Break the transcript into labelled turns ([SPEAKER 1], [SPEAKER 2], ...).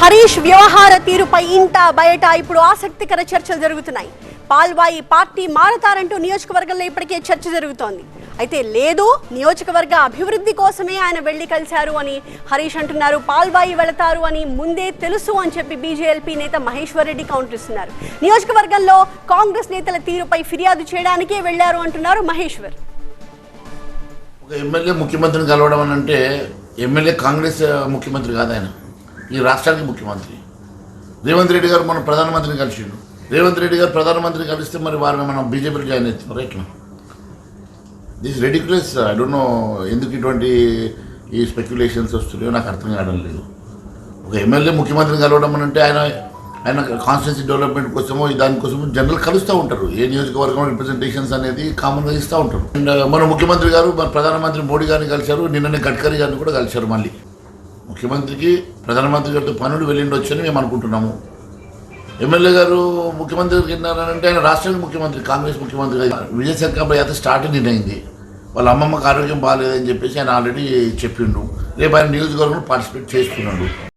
[SPEAKER 1] హరీష్ వ్యవహార తీరుపై ఇంట బయట ఇప్పుడు ఆసక్తికర చర్చలు జరుగుతున్నాయి. పాల్వాయి పార్టీ మారతారంటూ నియోజకవర్గంలో ఇప్పటికే చర్చ జరుగుతోంది. అయితే లేదు నియోజకవర్గ అభివృద్ధి కోసమే ఆయన వెళ్ళి కలిశారు అని హరీష్ అంటున్నారు. పాల్వాయి వెళతారు అని ముందే తెలుసు అని చెప్పి బీజేఎల్పీ నేత మహేశ్వర్ రెడ్డి కౌంటర్ ఇస్తున్నారు నియోజకవర్గంలో కాంగ్రెస్ నేతల తీరుపై ఫిర్యాదు చేయడానికే వెళ్ళారు అంటున్నారు మహేశ్వర్.
[SPEAKER 2] ఒక ఎమ్మెల్యే ముఖ్యమంత్రిని కలవడం అని అంటే ఎమ్మెల్యే కాంగ్రెస్ ముఖ్యమంత్రి కాదు ఆయన. ఈ రాష్ట్రానికి ముఖ్యమంత్రి. రేవంత్ రెడ్డి గారు మన ప్రధానమంత్రిని కలిసిండు. రేవంత్ రెడ్డి గారు ప్రధానమంత్రిని కలిస్తే మరి వారిని మనం బీజేపీలో జాయిన్ అవుతున్నారు ఎట్లా? This ridiculous I don't know ఎందుకు ఇటువంటి ఈ స్పెక్యులేషన్స్ వస్తున్నాయో నాకు అర్థం కావడం లేదు. ఒక ఎమ్మెల్యే ముఖ్యమంత్రిని కలవడం అని అంటే ఆయన ఆయన కాన్స్టిట్యూన్సీ డెవలప్మెంట్ కోసమో దానికోసమో జనరల్ కలుస్తూ ఉంటారు. ఏ నియోజకవర్గం రిప్రజెంటేషన్స్ అనేది కామన్గా ఇస్తూ ఉంటారు. అండ్ మన ముఖ్యమంత్రి గారు మన ప్రధానమంత్రి మోడీ గారిని కలిశారు. నిన్ననే గడ్కరీ గారిని కూడా కలిశారు మళ్ళీ. ముఖ్యమంత్రికి ప్రధానమంత్రి గారితో పనులు వెళ్ళిండొచ్చని అని మేము అనుకుంటున్నాము. ఎమ్మెల్యే గారు ముఖ్యమంత్రి గారికి ఏంటంటే ఆయన రాష్ట్రానికి ముఖ్యమంత్రి కాంగ్రెస్ ముఖ్యమంత్రి విజయశంకర్ అయితే స్టార్ట్ నిర్ణయింది వాళ్ళ అమ్మమ్మకి ఆరోగ్యం బాగాలేదని చెప్పేసి ఆయన ఆల్రెడీ చెప్పిండు రేపు ఆయన నియోజకవర్గంలో పార్టిసిపేట్ చేస్తున్నాడు.